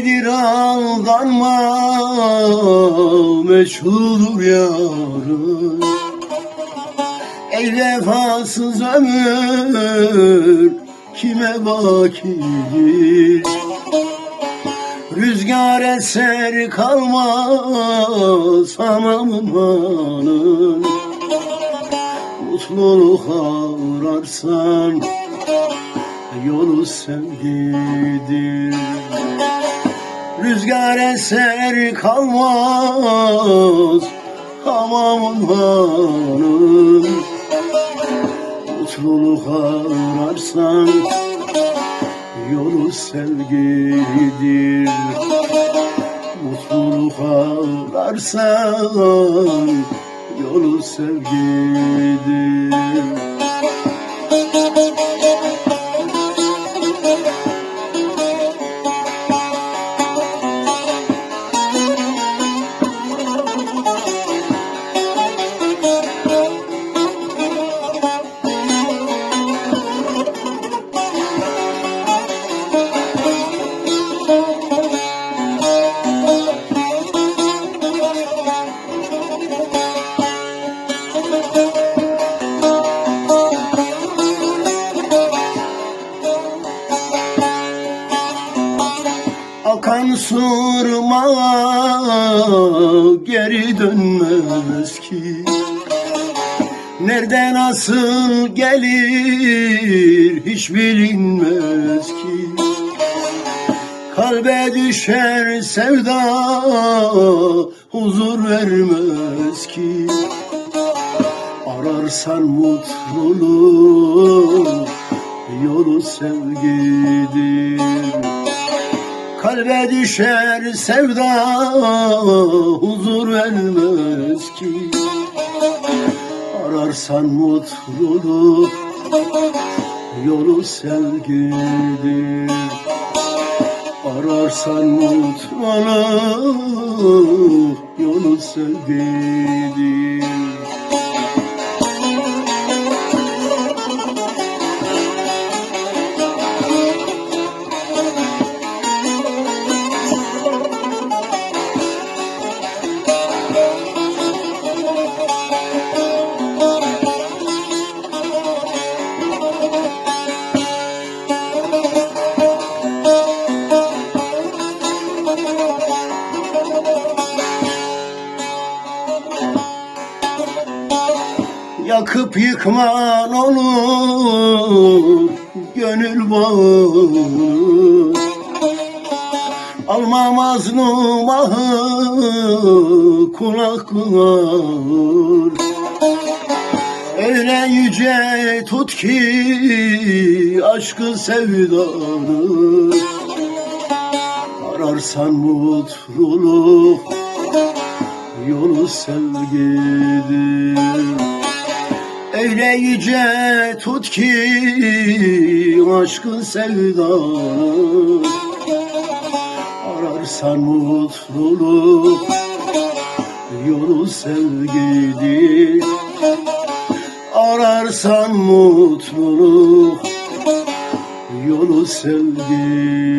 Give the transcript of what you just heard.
Fanidir aldanma meşhurdur yarın. Ey vefasız ömür kime bakidir Rüzgar eser kalmaz hamamın hanın Mutluluk ararsan yolu sevgidir Rüzgar eser kalmaz hamamın hanın Mutluluk ararsan yolu sevgidir. Mutluluk ararsan yolu sevgidir Akan surma geri dönmez ki. Nerede nasıl gelir hiç bilinmez ki. Kalbe düşer sevda huzur vermez ki. Ararsan mutluluk yolu sevgidir Kalbe düşer sevda huzur vermez ki. Ararsan mutluluk yolu sevgidir. Ararsan mutluluk yolu sevgidir Yakıp yıkman olur gönül bağını Alma mazlum kulak kılar Öyle yüce tut ki aşkı sevdanı Ararsan mutluluk yolu sevgidir Öyle tut ki aşkın sevdanı Ararsan mutluluk yolu sevgidir. Ararsan mutluluk yolu sevgidir